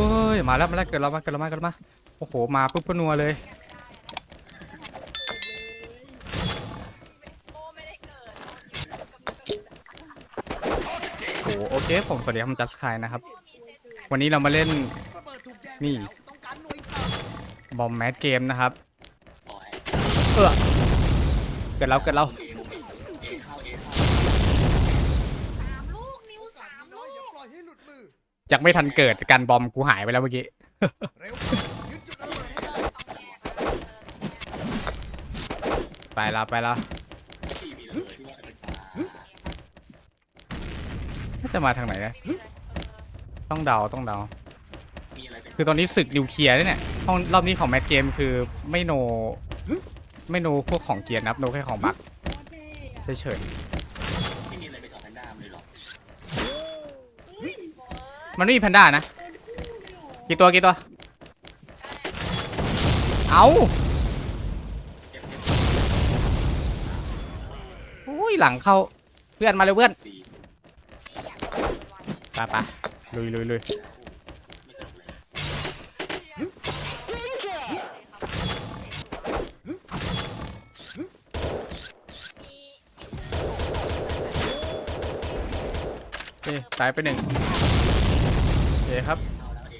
ฮ้ยมาแล้วมาแล้วเกิดแล้วมาเกิดแล้วมาเกิดแล้วมาโอ้โหมาปุ๊บก็นัวเลยโอ้ไม่ได้เกิดโอ้โหโอเคผมสวัสดีครับจัสคายนะครับ วันนี้เรามาเล่นนี่บอมแมสเกมนะครับเออเกิดแล้วเกิดแล้วเอมุ ยังไม่ทันเกิดการบอมกูหายไปแล้วเมื่อกี้ ไปละไปละที่มีระเบิดที่ว่าจะเป็นปลาน่าจะมาทางไหนนะต้องเดาต้องเดา คือตอนนี้ศึกนิวเคลียร์ด้วยเนี่ยห้องรอบนี้ของแมสเกมคือไม่โน ไม่โนพวกของเกียร์นับโนแค่ของบักเฉยไม่มีอะไรเป็นของแพนด้าเลยหรอก ๆ มันไม่มีแพนด้านะ กี่ตัวกี่ตัว เอาอุ้ยหลังเข้า เพื่อนมาเร็วเพื่อนสี่ไปไปลุยลุยลุยเลยโอเคตายไปหนึ่ง โอคครับเข้าแล้วเอ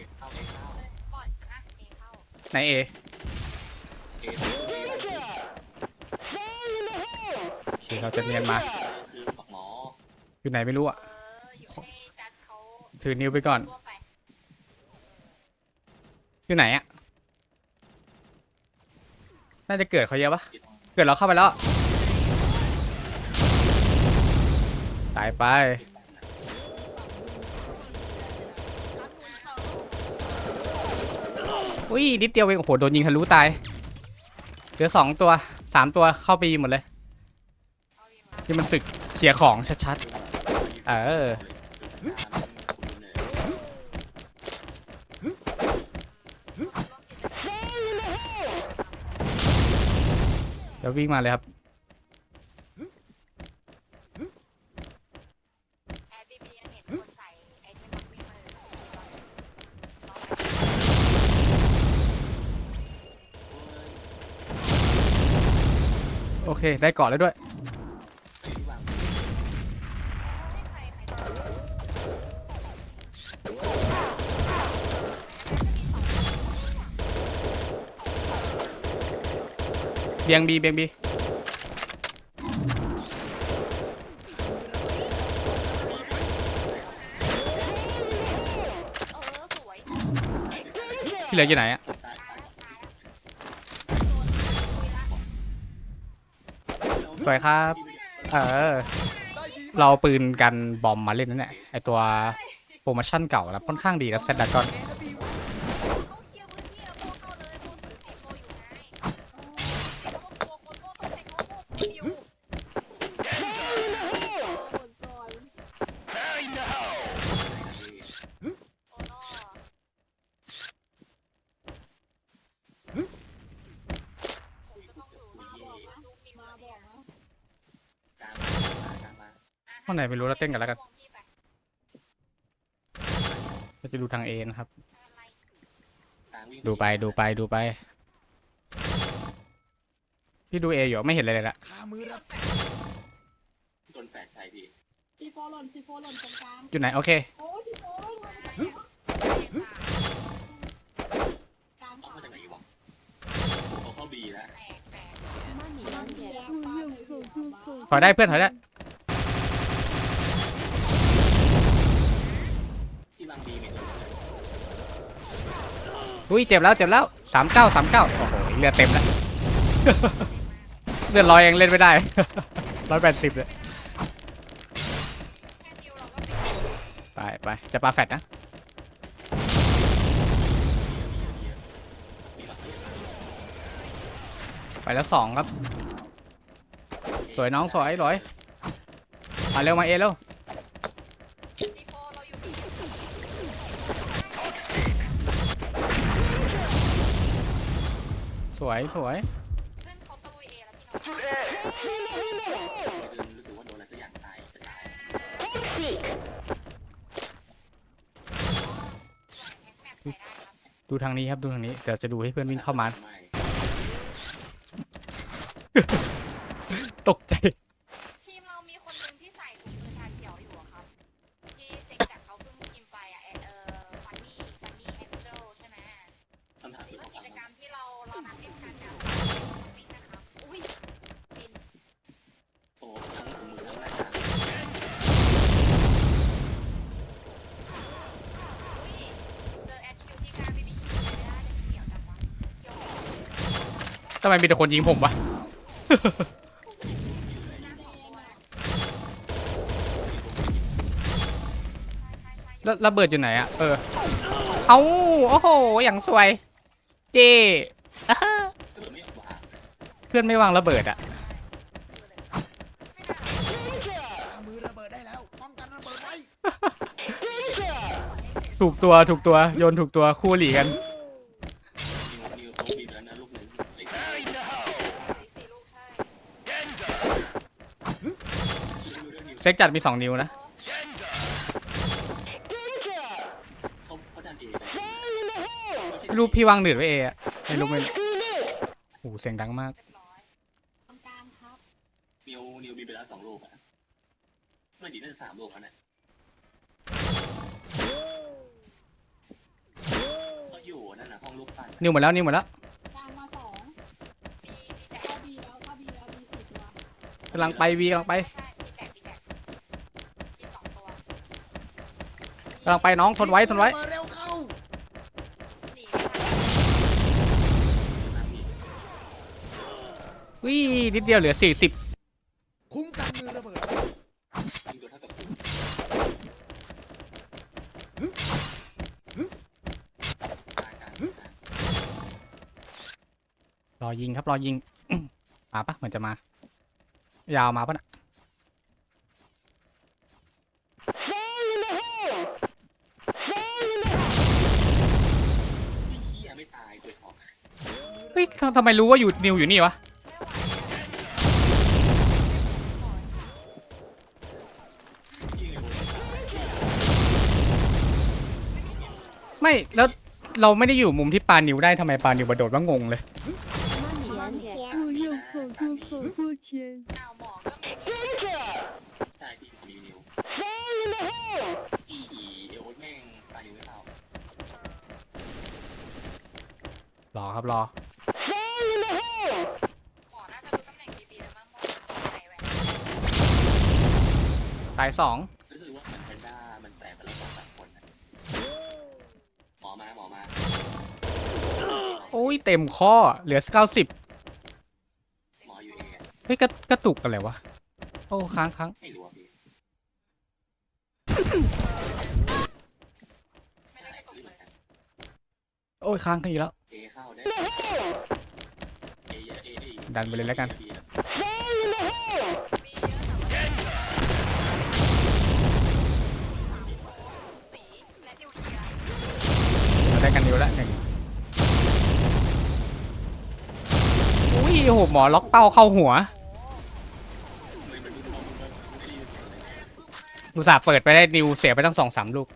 ขี่เขาไหนเอโอเคเราจะเนียนมา อยู่ไหนไม่รู้อะถือนิ้วไปก่อน อยู่ไหนอะ น่าจะเกิดเขาเยอะปะเกิดเราเข้าไปแล้ว ตายไป อุ้ยนิดเดียวเองโอ้โหโดนยิงทะลุตายเหลือสองตัวสามตัวเข้าไปยิงหมดเลยที่มันศึกเสียของชัดๆเออเดี๋ยววิ่งมาเลยครับ เค ได้เกาะแล้วด้วย เบียงบีเบียงบีเออสวยที่เหลืออยู่ไหนอะ สวยครับ เออ เราเอาปืนกันบอมมาเล่นนั่นแหละไอตัวโปรโมชั่นเก่าแล้วค่อนข้างดีนะเซตดักกอน เอและบี เขาเคลียร์พื้นที่แล้วโบเข้าเลยโบถือไข่โบอยู่ไงแล้วก็กลัวคนโบต้องใส่โบโบคนอยู่โอ้โน ห้องไหนไม่รู้แล้วเต้นกันแล้วกันเราจะดูทางเอนะครับ ดูไปดูไปดูไป พี่ดูเออยู่ไม่เห็นอะไรเลยละขามือรับโดนแฝดใส่พี่ซีโฟหล่นซีโฟหล่นตรงกลางอยู่ไหนโอเคโอ้ยซีโฟหล่นกลางเอาขวามาจากไหนวะโอ้เขาเข้าบีแล้วมันเสียป้าเลยคือคือคือถอยได้เพื่อนถอยได้ ที่บางบีมีตัวอุ้ยเจ็บแล้วเจ็บแล้วสามเก้าสามเก้าโอ้โหเลือดเต็มแล้ว เลือดลอยยังเล่นไม่ได้ร้อยแปดสิบเลยไปไปจะปาแฟดนะไปแล้วสองครับ สวยน้องสวยร้อยมาเร็วมาเอเร็ว สวยสวยขึ้นเขาตะลุยเอแล้วพี่น้องรู้สึกว่าโดนอะไรสักอย่างตายจะตายดูทางนี้ครับดูทางนี้เดี๋ยวจะดูให้เพื่อนวิ่งเข้ามา ตกใจ ทีมเรามีคนหนึ่งที่ใส่ถุงมือชาเขียวอยู่อะครับ ที่เซ็งจากเขาเพิ่งพิมพ์ไปอะเออฟันนี่ฟันนี่แองเจิลใช่ไหม คำถามคือ แล้ว ของ กิ ฟัง จกรรมที่เราเรานัดเล่นกันเนี่ยวิ่งนะครับ อุ้ยบิน โอ้ทั้งถุงมือทั้งหน้ากาก อุ้ยเจอแอดคิวที่กลารไม่มียิงไม่ได้เลยเกี่ยวจังวะเกี่ยวกับ ทำไมมีแต่คนยิงผมวะหน้าสองตัวเลยใช่ใช่ใช่แล้วระเบิดอยู่ไหนอะเออ เอาโอ้โห อย่างสวย เจอ่าฮะเออไม่ออกวางเพื่อนไม่วางระเบิดอะมือระเบิดได้แล้วป้องกันระเบิดไว้ ถูกตัวถูกตัวโยนถูกตัวคู่หลีกันนิวนิวโต๊ะมีแล้วนะลูกหนึ่งไอ้ สี่ลูกใช่ นิว เซ็กจัดมีสองนิ้วนะรู้พี่วางหนืดไว้เอะไม่รู้ไม่โอ้โหเสียงดังมากนิวนิวมีไปแล้วสองลูกอะไม่ดีน่าจะสามลูกแล้วเนี่ยก็อยู่นั่นนะห้องลูกปั้นนิวหมดแล้วนิวหมดแล้วกลางมาสองมีแต่เข้าบีเข้าบีแล้วบีสี่ตัวกำลังไปวีกำลังไป ใช่มีแต่มีแต่มีสองตัว กำลังไปน้องทนไว้ทนไว้เร็วเข้าวิ่นิดเดียวเหลือสี่สิบคุ้มกันมือระเบิดรอยิงครับรอยิง มาปะเหมือนจะมา ยาวมาปะนะ ฮ้ยทำทำไมรู้ว่าอยู่นิวอยู่นี่วะ ยิงเลย ไม่แล้วเราไม่ได้อยู่มุมที่ปานิวได้ทำไมปานิวกระโดดว่างงเลย 前前不用口吐口吐前。 เอาหมอก็มี ใช่พี่มีนิวอีเอโอ๊ตแม่งตายอยู่ไม่เท่าร อครับรอ ตายสองรู้สึกว่าเหมือนแพนด้ามันแตกไปแล้วสองสามคนนะหมอมาหมอมาโอ้ยเต็มข้อเหลือเก้าสิบหมออยู่เองอะเฮ้ยกระกระตุกกันเลยวะโอ้ค้างค้างไม่รู้อะพี่ไม่ได้กระตุกเลยโอ้ยค้างกันอีกแล้วเอเข้าได้เอเยอะเอเอดันไปเลยแล้วกันมีเกันนิวแล้วหนึ่งอุ้ยโอ้โหหมอล็อกเป้าเข้าหัวไม่เป็นไรไม่ได้ยินเสียงเลยอุตส่าห์เปิดไปได้นิวเสียไปตั้งสองสามลูก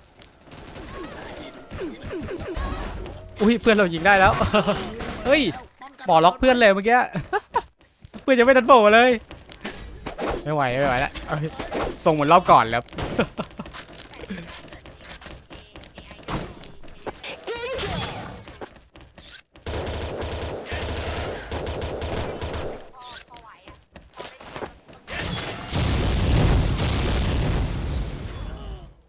อุ้ยเพื่อนเรายิงได้แล้ว เฮ้ยหมอล็อกเพื่อนเลยเมื่อกี้ เพื่อนยังไม่ทันโผล่เลย ไม่ไหวไม่ไหวแล้วเอาส่งเหมือนรอบก่อนแล้ว พอไหวอะ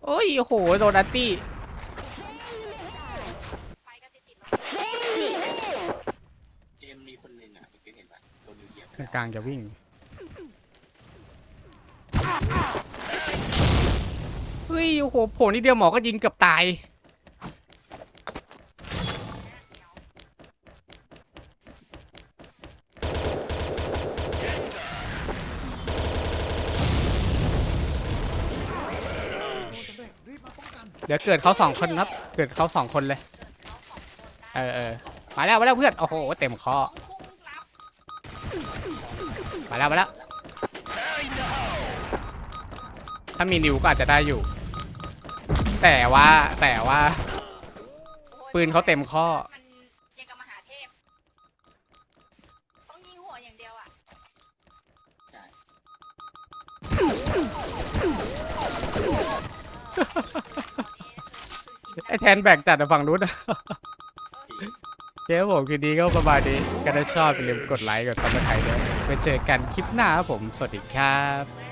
พอได้ โอ้ยโอ้โหโดนัตตี้ไปก็ติดติดแล้วเกมมีคนหนึ่งอะเมื่อกี้เห็นป่ะโดนนิวเหยียบไปกแล้วลางจะวิ่ง เฮ้ยโอ้โหโผล่นิดเดียวหมอก็ยิงเกือบตาย โดนสำเร็จรีบมาป้องกัน เดี๋ยวเกิดเขาสองคนครับ เกิดเขาสองคนเลย เออเออมาแล้วมาแล้วเพื่อน โอ้โห เต็มคอ มาแล้วมาแล้ว ถ้ามีนิวก็อาจจะได้อยู่ แต่ว่าแต่ว่า ปืนเขาเต็มข้อมันยั แทนแบกจัดอะฝั่งนู้นอะเจ๊ผมคืนนี้ก็ประมาณนี้ก็ถ้าชอบอย่าลืมกดไลค์กดซับสไครต์ด้วยไปเจอกันคลิปหน้าครับผม สวัสดีครับ